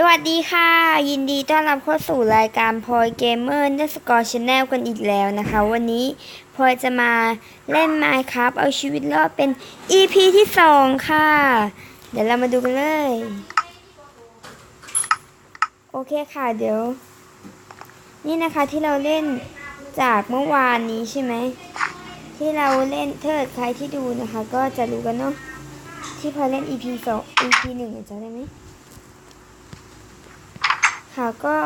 สวัสดีค่ะ ยินดีต้อนรับเข้าสู่รายการพลอยเกมเมอร์เดสกอร์ชาแนลกันอีกแล้วนะคะ วันนี้พลอยจะมาเล่น Minecraft เอาชีวิตรอดเป็น EP ที่ 2 ค่ะ เดี๋ยวเรามาดูกันเลย โอเคค่ะเดี๋ยว นี่นะคะที่เราเล่นจากเมื่อวานนี้ใช่ไหม ที่เราเล่นเทิดใครที่ดูนะคะ ก็จะรู้กันเนาะที่พอเล่น EP 2 EP 1จะได้ไหม ค่ะก็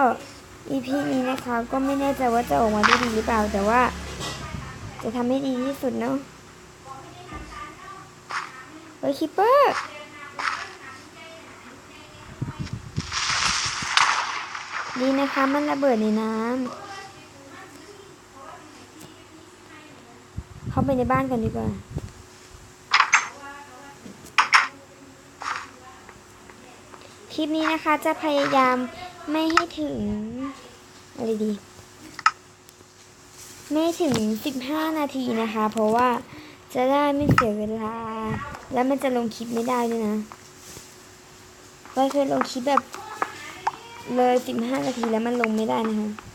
EP นี้นะคะก็ไม่แน่ใจว่าจะออกมาได้ดีหรือเปล่า แต่ว่า จะทำให้ดีที่สุดเนาะเฮ้ยคิปเปอร์ดีนะคะมันระเบิดในน้ำเข้าไปในบ้านกันดีกว่าคลิปนี้นะคะจะพยายาม ไม่ให้ถึง อะไรดี ไม่ถึง 15 นาทีนะคะ เพราะว่าจะได้ไม่เสียเวลา แล้วมันจะลงคลิปไม่ได้ด้วยนะเราเคยลงคลิปแบบเลย 15 นาทีแล้วมันลงไม่ได้นะคะ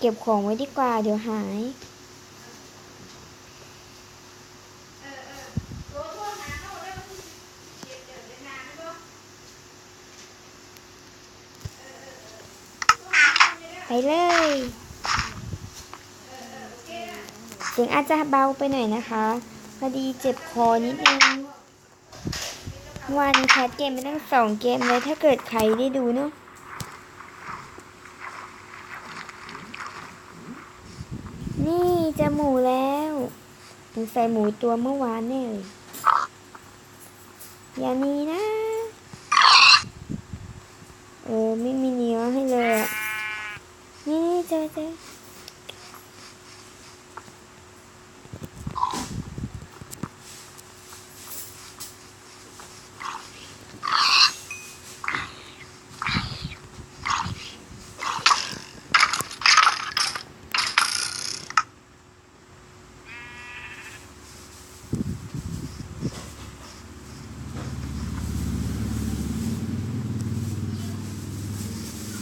เก็บของไว้ดีกว่า เดี๋ยวหายไปเลยเสียงอาจจะเบาไปหน่อยนะคะ พอดีเจ็บคอนิดนึง วันแคสเกมไปตั้งสองเกมเลย ถ้าเกิดใครได้ดูเนาะ นี่จะหมูแล้วสงสัยหมูตัวเมื่อวานแน่เลยอย่านี้นะ เออ ไม่มีเนื้อให้เลยอะนี่นี่เจอเจอ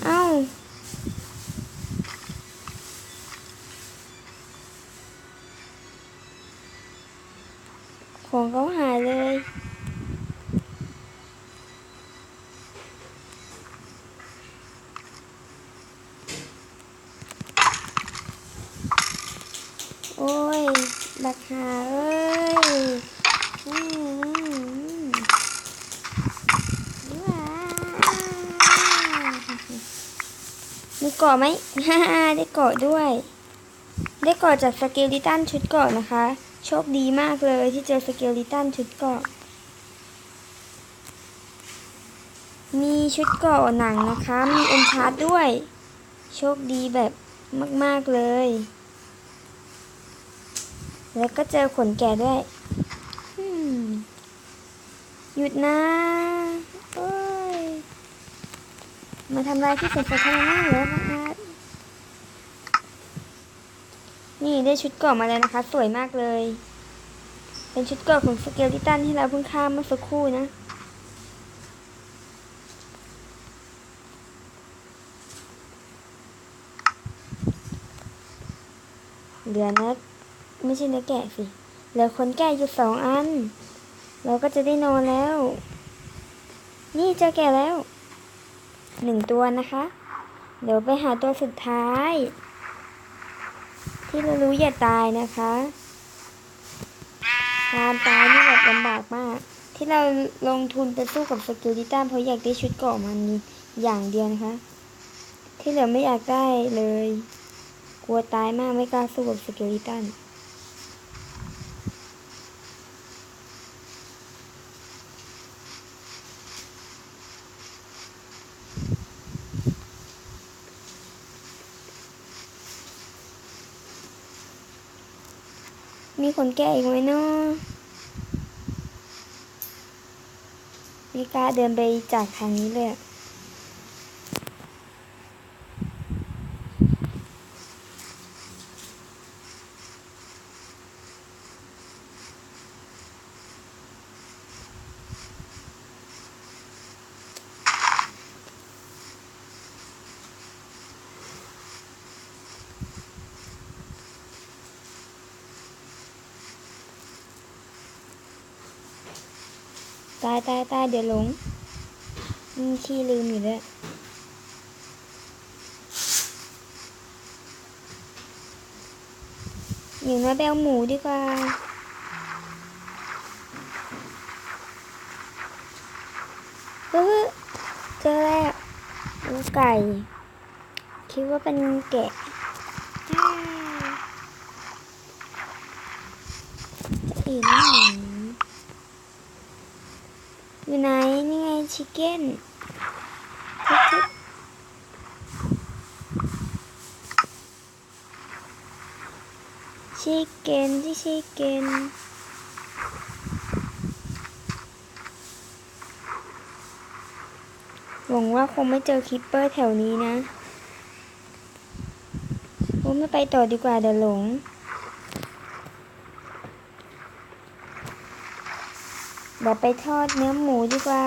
เอ้า ของเขาหายเลย โอ้ย บักหาเอ้ยอืมว้าวมีเกาะไหมฮ่าได้เกาะด้วย ได้เกาะจากสเกลลิตันชุดเกาะนะคะ โชคดีมากเลยที่เจอสเกลิตันชุดเกาะ มีชุดเกาะหนังนะคะ มีเอ็นชาร์ดด้วย โชคดีแบบมาก ๆ เลย แล้วก็เจอขนแก่ด้วยหยุดนะโอ้ย มาทำลายที่เสร็จสาธารณะแล้ว นี่ได้ชุดเกราะมาแล้วนะคะ สวยมากเลย เป็นชุดเกราะของสเกลติตันที่เราเพิ่งข้ามเมื่อสักครู่นะเหลือเนื้อไม่ใช่เนื้อแกะสิเหลือคนแกะอยู่สองอัน เราก็จะได้นอนแล้ว นี่เจอแกะแล้วหนึ่งตัวนะคะ เดี๋ยวไปหาตัวสุดท้าย ที่เรารู้อย่าตายนะคะการตายนี่แบบลำบากมาก ที่เราลงทุนไปสู้กับสกิลดิต้าเพราะอยากได้ชุดเกาะมันอย่างเดียวนะคะ ที่เหลือไม่อยากได้เลย กลัวตายมากไม่กล้าสู้กับสกิลิต้า มีคนแก่อีกไหมเนาะมีกล้าเดินไปจากทางนี้เลยอะ ตายตายตายเดี๋ยวหลงอืมขี้ลืมอยู่ด้วยอย่างน้อยไปเอาหมูดีกว่าเฮ้ยเจอแล้วลูไก่ คิดว่าเป็นแกะอ้าวจะอื่นไม่หนี อยู่ไหน นี่ไงชิคเก้นชิคเก้นที่ชิคเก้นหวังว่าคงไม่เจอคิปเปอร์แถวนี้นะ โอ้ไม่ไปต่อดีกว่าเดี๋ยวหลง ดี๋ยวไปทอดเนื้อหมูดีกว่า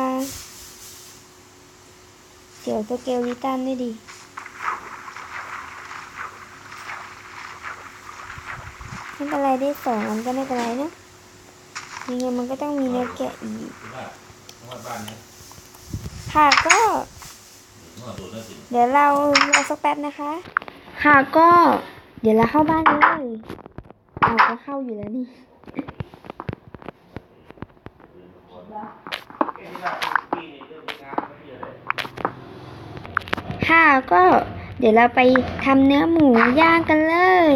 เดี๋ยวสเกลลิตันด้วยดิไม่เป็นไรได้สองอันก็ไม่เป็นไรนะยังไงมันก็ต้องมีเนื้อแกะอีกว่าว่าบ้านเนี้ยค่ะก็นวดตัวนั่นสิเดี๋ยวเรารอสักแป๊บนะคะ ค่ะก็ เดี๋ยวเราเข้าบ้านเลยเราก็เข้าอยู่แล้วนี่ ค่ะก็เดี๋ยวเราไปทำเนื้อหมูย่างกันเลย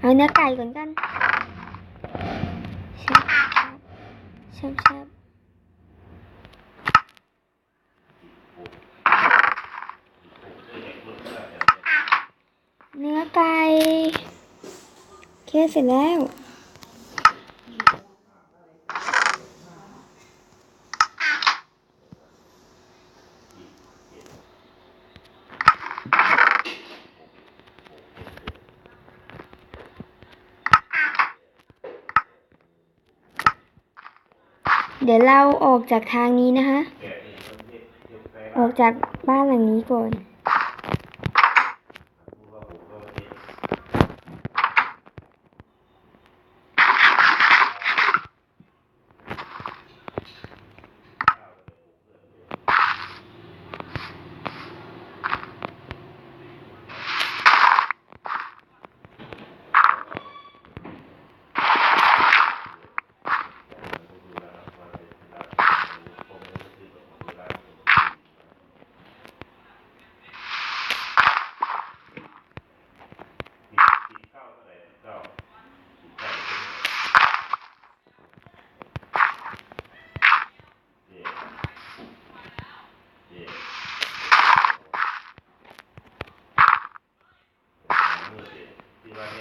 เอาเนื้อไก่ก่อนกันชับชับชับเนื้อไก่ เคเสร็จแล้ว เดี๋ยวเราออกจากทางนี้นะคะ ออกจากบ้านหลังนี้ก่อน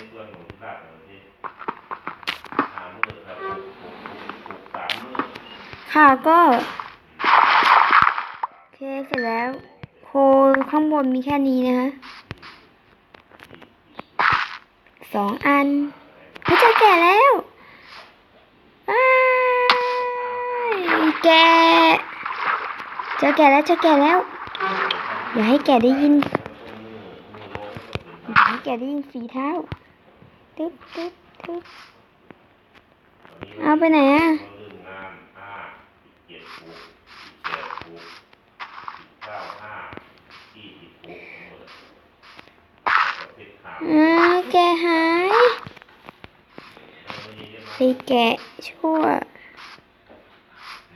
ที่ว่าในตัวหนูที่บ้านเราที่หามือครับปลูกสามมือค่ะก็โอเคเสร็จแล้วโคข้างบนมีแค่นี้นะคะสองอันเฮ้ยเจอแก่แล้วอ้ายแกะเจอแก่แล้วเจอแก่แล้ว อย่าให้แกได้ยินอย่าให้แกได้ยินฝีเท้า ตึ๊บตึ๊บตึ๊บเอาไปไหนอะเรื่องงานห้าเจ็ดปลูกแปดปลูกเก้าห้าที่สิบปลูกหมดเพชรขาวอ่าแกหายไปแกะชั่ว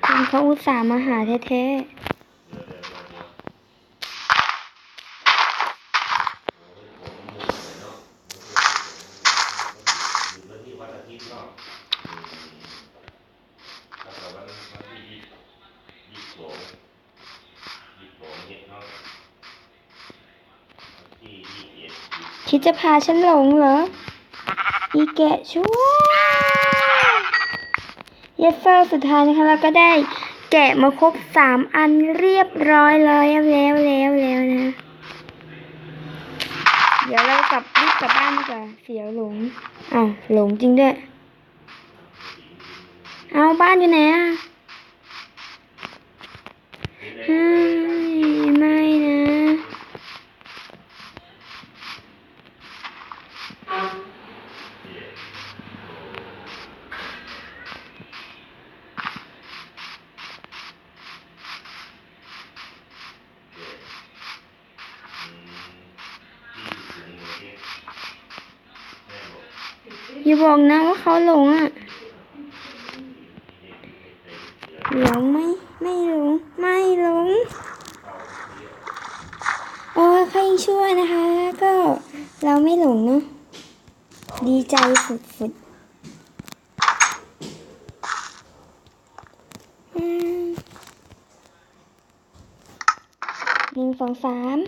คนเขาอุตส่าห์มาหาแท้ๆ คิดจะพาฉันหลงเหรอ อีแกะชั่วเยสเซอร์สุดท้ายนะคะเราก็ได้แกะมาครบสามอันเรียบร้อยแล้วแล้วแล้วแล้วนะ เดี๋ยวเรากลับรีบกลับบ้านดีกว่าเสียวหลงอ้าวหลงจริงด้วย เอาบ้านอยู่ไหนอะเฮ้ยไม่นะ อย่าบอกนะว่าเขาหลงอะหลงไหมไม่หลงไม่หลงโอ้ยเขายังช่วยนะคะ ก็เราไม่หลงเนาะดีใจสุดๆอืมหนึ่งสองสาม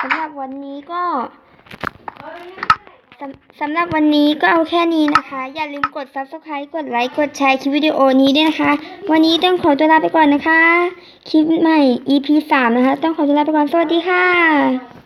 สำหรั บวันนี้ก็สำสำหรับวันนี้ก็เอาแค่นี้นะคะ อย่าลืมกด subscribe กดไลค์กดแชร์คลิปวิดีโอนี้ด้วยนะคะ วันนี้ต้องขอตัวลาไปก่อนนะคะ คลิปใหม่ EP 3นะคะ ต้องขอตัวลาไปก่อนสวัสดีค่ะ